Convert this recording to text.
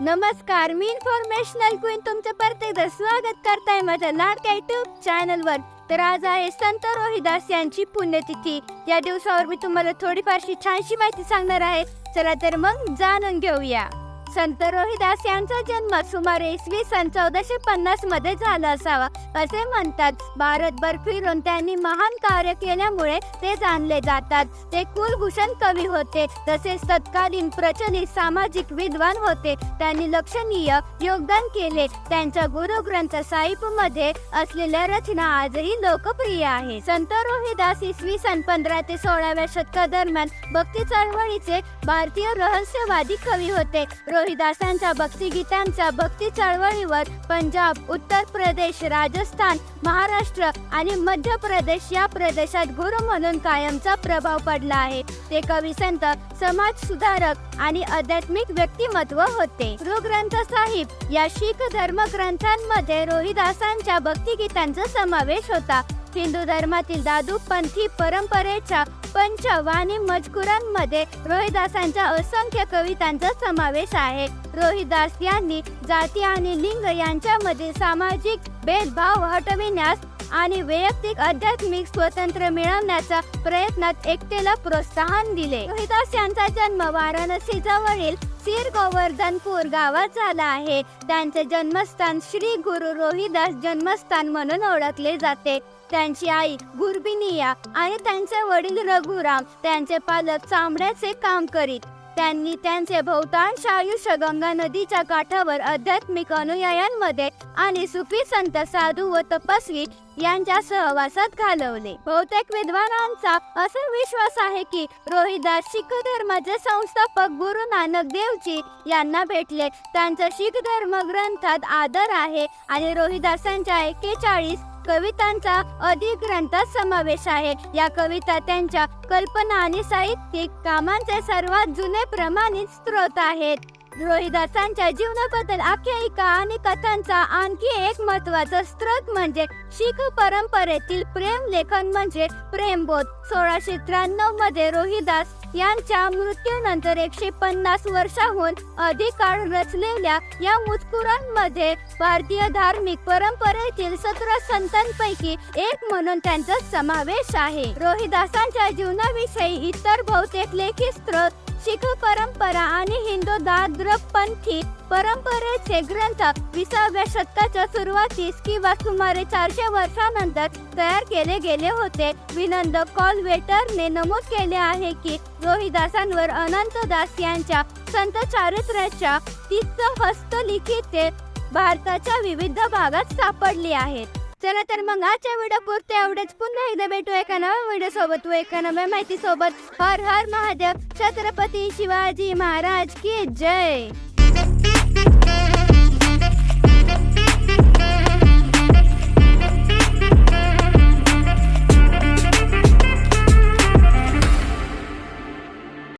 नमस्कार मी informational queen तुमचं प्रत्येकदा स्वागत करताय माझ्या लाडक्या युट्यूब चॅनलवर तर आज आहे संत रोहिदास यांची पुण्यतिथी. या दिवसावर मी तुम्हाला थोडीफारशी छानशी माहिती सांगणार आहे. चला तर मग जाणून घेऊया. संत रोहिदास यांचा जन्म सुमारे इसवी सन चौदाशे पन्नासमध्ये झाला असावा असे म्हणतात. भारतभर फिरून त्यांनी महान कार्य केल्यामुळे ते जाणले जातात. ते कुलभूषण कवी होते तसेच तत्कालीन प्रचलित सामाजिक विद्वान होते. त्यांनी लक्षणीय योगदान केले. त्यांच्या गुरुग्रंथ साहिबमध्ये असलेल्या रचना आजही लोकप्रिय आहे. संत रोहिदास इसवी सन पंधरा ते सोळाव्या शतकादरम्यान भक्ती चळवळीचे भारतीय रहस्यवादी कवी होते. रोहिदासांच्या भक्तिगीतांच्या भक्ती चळवळीवर पंजाब उत्तर प्रदेश राजस्थान महाराष्ट्र आणि मध्य प्रदेश या प्रदेशात गुरु म्हणून कायमचा प्रभाव पडला आहे. ते कवी संत समाज सुधारक आणि आध्यात्मिक व्यक्तिमत्व होते. गुरुग्रंथ साहिब या शीख धर्म ग्रंथांमध्ये रोहिदासांच्या भक्तिगीतांचा समावेश होता. हिंदू धर्मातील दादू पंथी परंपरेच्या पंचवाणी मजकुरांमध्ये रोहिदासांच्या असंख्य कवितांचा समावेश आहे. रोहिदास यांनी जाती आणि लिंग यांच्यामध्ये सामाजिक भेदभाव हटविण्यास आणि वैयक्तिक आध्यात्मिक स्वातंत्र्य मिळवण्याच्या प्रयत्नात एकतेला प्रोत्साहन दिले. रोहिदास यांचा जन्म वाराणसी जवळील सिर गोवर्धनपूर गावात झाला आहे. त्यांचे जन्मस्थान श्री गुरु रोहिदास जन्मस्थान म्हणून ओळखले जाते. त्यांची आई गुरबिनिया आणि त्यांचे वडील रघुराम. त्यांचे पालक चांबड्याचे काम करीत. त्यांनी त्यांचे बहुतांश आयुष्य गंगा नदीच्या काठावर आध्यात्मिक अनुयायांमध्ये आणि सुफी संत साधू व तपस्वी यांच्या सहवासात घालवले. बहुतेक विद्वानांचा असा विश्वास आहे की रोहिदास शीख धर्माचे संस्थापक गुरु नानक देवजी यांना भेटले. त्यांचा शीख धर्म ग्रंथात आदर आहे आणि रोहिदासांच्या एकेचाळीस कवितांचा अधिक ग्रंथात समावेश आहे. या कविता त्यांच्या कल्पना आणि साहित्यिक कामांचे सर्वात जुने प्रमाणित स्रोत आहेत. रोहिदासांच्या जीवनाबद्दल आख्यायिका आणि कथांचा आणखी एक महत्त्वाचा स्रोत म्हणजे शीख परंपरेतील प्रेम लेखन म्हणजे प्रेमबोध. सोळाशे त्र्याण्णवमध्ये रोहिदास यांच्या मृत्यूनंतर एकशे पन्नास वर्षाहून अधिक काळ रचलेल्या या मुजकुरांमध्ये भारतीय धार्मिक परंपरेतील सतरा संतांपैकी एक म्हणून त्यांचा समावेश आहे. रोहिदासांच्या जीवनाविषयी इतर बहुतेक लेखी स्रोत शीख परंपरा आणि हिंदू दाद्रपंथी परंपरेचे ग्रंथ विसाव्या शतकाच्या सुरुवातीस किंवा सुमारे चारशे वर्षानंतर तयार केले गेले होते. विनंद कॉलवेटरने नमूद केले आहे की रोहिदासांवर अनंतदास यांच्या संत चारित्र्याच्या तीस हस्तलिखिते भारताच्या विविध भागात सापडली आहेत. चला तर मग आजच्या व्हिडिओ पुरते एवढेच. पुन्हा एकदा भेटू एका नव्या व्हिडिओ सोबत व एका नव्या माहिती सोबत हर हर महादेव. छत्रपती शिवाजी महाराज की जय.